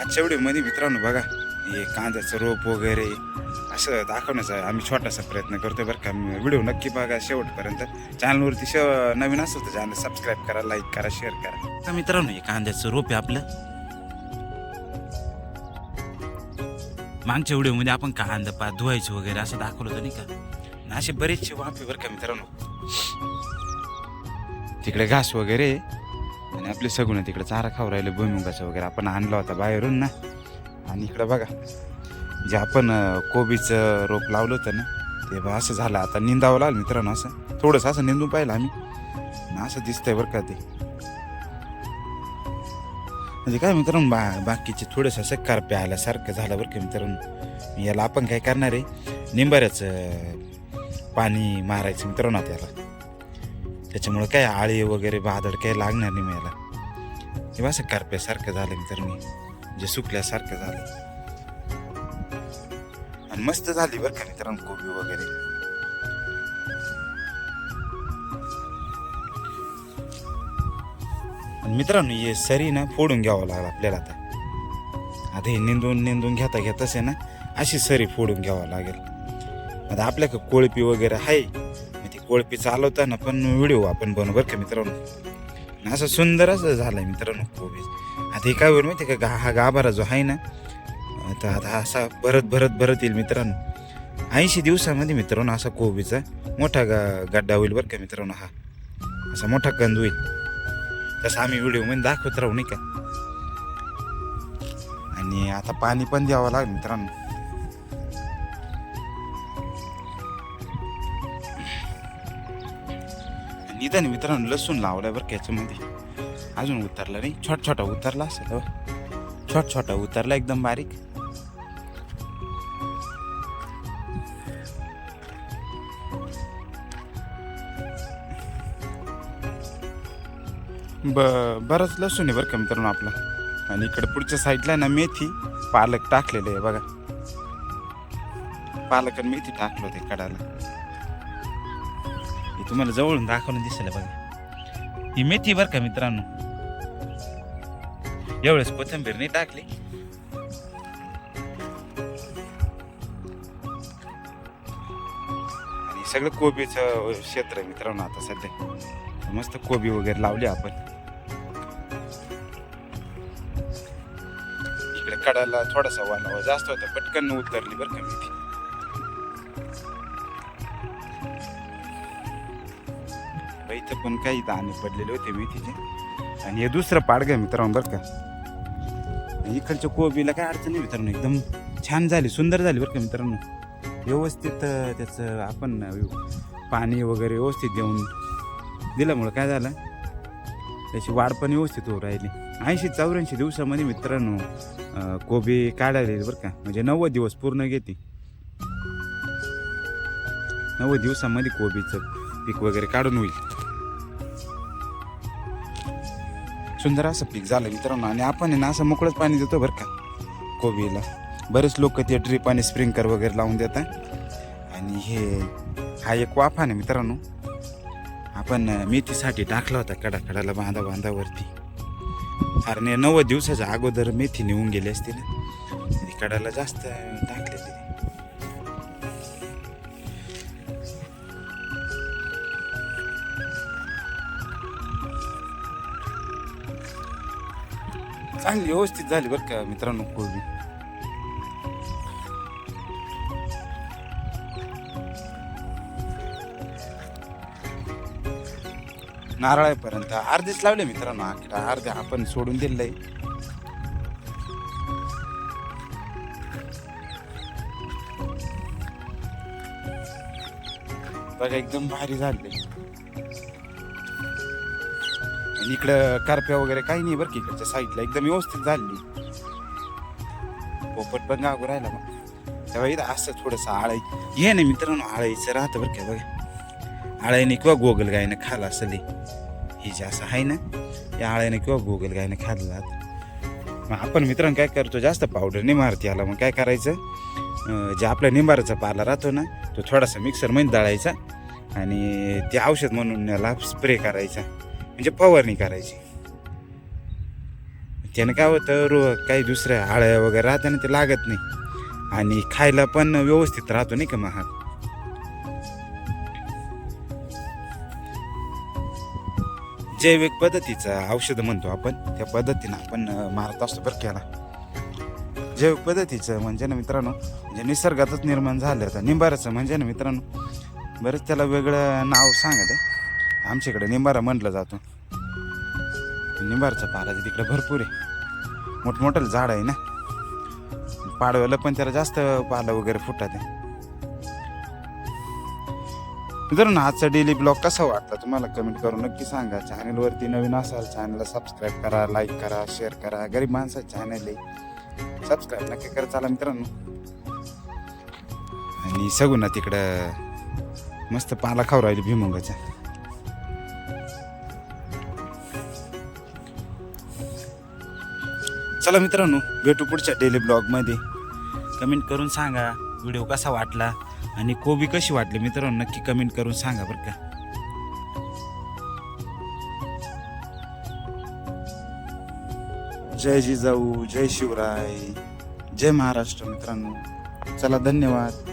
आजच्या व्हिडिओमध्ये मित्रांनो बघा हे कांद्याचं रोप वगैरे असं दाखवण्याचा आम्ही छोटासा प्रयत्न करतोय बरं का. व्हिडिओ नक्की बघा शेवटपर्यंत. चॅनलवरती श नवीन असेल तर चॅनल सबस्क्राईब करा लाईक करा शेअर करा. तर मित्रांनो हे कांद्याचं रोप आहे आपलं. मागच्या व्हिडिओमध्ये आपण कांदा पा धुवायचं वगैरे असं दाखवलं होतं नाही का? असे बरेचसे वाफे बरं का मित्रांनो. तिकडे घास वगैरे आणि आपले सगुण तिकडे चारा खाऊ राहिले भुईमुगाचं वगैरे. आपण आणला होता बाहेरून ना. आणि इकडं बघा जे आपण कोबीचं रोप लावलं होतं ना ते बा असं झालं. आता निंदावं लागलं मित्रांनो असं. थोडंसं असं निंदून पाहिलं आम्ही. असं दिसतंय बरं का ते. म्हणजे काय मित्रांनो बा बाकीचे थोडंसं असं करप्या आल्यासारखं झालं बरं का मित्रांनो. याला आपण काय करणार आहे? निंबाऱ्याचं पाणी मारायचं मित्रांनो त्याला त्याच्यामुळे काय आळी वगैरे बादड काही लागणार नाही मला. किंवा असं करप्यासारखं झालं तर मी. जे सुकल्यासारखं झालं. आणि मस्त झाली बरं का मित्रांनो कोबी वगैरे. आणि मित्रांनो हे सरी ना फोडून घ्यावं लागलं आपल्याला आता. आता हे निंदून निंदून घेता घेताच आहे ना अशी सरी फोडून घ्यावं लागेल. आता आपल्याकडे कोळपी वगैरे आहे. गोळपी चालवताना पण व्हिडिओ आपण बनू बरं का मित्रांनो. असं सुंदर असं झालंय मित्रांनो कोबी आता हे काय होईल माहिती का? गा हा गाभारा जो आहे ना आता आता असा भरत भरत भरत येईल मित्रांनो. ऐंशी दिवसामध्ये मित्रांनो असा कोबीचा मोठा गा गड्डा होईल बरं का मित्रांनो हा. असा मोठा कंद होईल. तसं आम्ही व्हिडिओमध्ये दाखवत राहू नाही का? आणि आता पाणी पण द्यावं लागेल मित्रांनो. निदान मित्रांनो लसूण लावलाय बरं याच्यामध्ये. अजून उतरला नाही. छोट छोटा उतरला असेल हो. छोट छोटा उतरला एकदम बारीक. ब बरंच लसूण आहे बरं का मित्रांनो आपला. आणि इकडे पुढच्या साईडला ना मेथी पालक टाकलेलं आहे बघा. पालक आणि मेथी टाकलं होते कडाला. हे तुम्हाला जवळून दाखवून दिसेल बघा. ही मेथी बरं का मित्रांनो? एवढेच कोथिंबीर नाही टाकली. आणि सगळं कोबीचं क्षेत्र आहे मित्रांनो आता सध्या. मस्त कोबी वगैरे लावली आपण. इकडे कडाला थोडासा वालावा जास्त होता पटकन उतरली बरं का मेथी. इथं पण काही दाणे पडलेले होते मेथीचे. आणि हे दुसरं पाडगं मित्रांनो बरं का. इकडच्या कोबीला काय अडचण नाही मित्रांनो एकदम छान झाली सुंदर झाली बरं का मित्रांनो. व्यवस्थित त्याचं आपण पाणी वगैरे व्यवस्थित देऊन दिल्यामुळं काय झालं? त्याची वाढ पण व्यवस्थित होऊ राहिली. ऐंशी चौऱ्याऐंशी दिवसामध्ये मित्रांनो कोबी काढायला येईल बरं का. म्हणजे नव्वद दिवस पूर्ण घेते. नव्वद दिवसामध्ये कोबीचं पीक वगैरे काढून होईल. सुंदर असं पीक झालं मित्रांनो आणि आपण आहे ना असं मोकळंच पाणी देतो बरं का. कोबीला. बरेच लोक ते ड्रीप आणि स्प्रिंकर वगैरे लावून देतात. आणि हे हा एक वाफा आहे मित्रांनो. आपण मेथीसाठी टाकला होता कडाकडाला बांधा बांधावरती. कारण नव्वद दिवसाच्या अगोदर मेथी नेऊन गेली असती ना. कडाला जास्त टाकलेली चांगली व्यवस्थित झाली बरं का मित्रांनो कोबी. नारळापर्यंत अर्धेच लावले मित्रांनो आकडा अर्धे आपण सोडून दिलंय. बघा एकदम भारी झाले. आणि इकडं कारप्या वगैरे काही नाही बरं की इकडच्या साईडला एकदम व्यवस्थित झाली पोपट पण गागू राहिला मग. तेव्हा इथं असं थोडंसं आळाई. हे नाही मित्रांनो आळाईचं राहतं बरं का बघा. आळाईने किंवा गोगल गायनं खाल्लं असं लई. हे जे असं आहे ना या आळ्याने किंवा गोगल गायनं खाल्लं मग आपण मित्रांनो काय करतो जास्त पावडर नाही मारते याला. मग काय करायचं? जे आपल्या निंबाराचा पाला राहतो ना तो थोडासा मिक्सरमध्ये दळायचा आणि ते औषध म्हणून याला स्प्रे करायचा. म्हणजे फवारणी करायची. त्यानं काय होतं रो काही दुसऱ्या आळ्या वगैरे राहते ना ते लागत नाही. आणि खायला पण व्यवस्थित राहतो नाही का महाग. जैविक पद्धतीचं औषध म्हणतो आपण. त्या पद्धतीनं आपण मारत असतो बरं केला जैविक पद्धतीचं म्हणजे ना मित्रांनो म्हणजे निसर्गातच निर्माण झालं. तर निंबाराचं म्हणजे ना मित्रांनो बरंच त्याला वेगळं नाव सांगत आहे. आमच्याकडे निंबारा म्हटलं जातो. निंबारचं पाला तिकडे भरपूर आहे. मोठमोठं झाड आहे ना. पाडव्याला पण त्याला जास्त पाला वगैरे फुटत आहे मित्रांनो आजचा डेली ब्लॉग कसा वाटला तुम्हाला कमेंट करून नक्की सांगा. चॅनलवरती नवीन असाल चॅनलला सबस्क्राईब करा लाईक करा शेअर करा. गरीब माणसाचं चॅनल आहे. सबस्क्राईब नक्की करा. चला मित्रांनो. आणि सगुना तिकडं मस्त पाला खाऊ राहिली भीमुगाच्या चला मित्रांनो भेटू पुढच्या डेली ब्लॉगमध्ये कमेंट करून सांगा व्हिडिओ कसा वाटला आणि कोबी कशी वाटली मित्रांनो नक्की कमेंट करून सांगा बरं का. जय जिजाऊ जय शिवराय जय महाराष्ट्र मित्रांनो. चला धन्यवाद.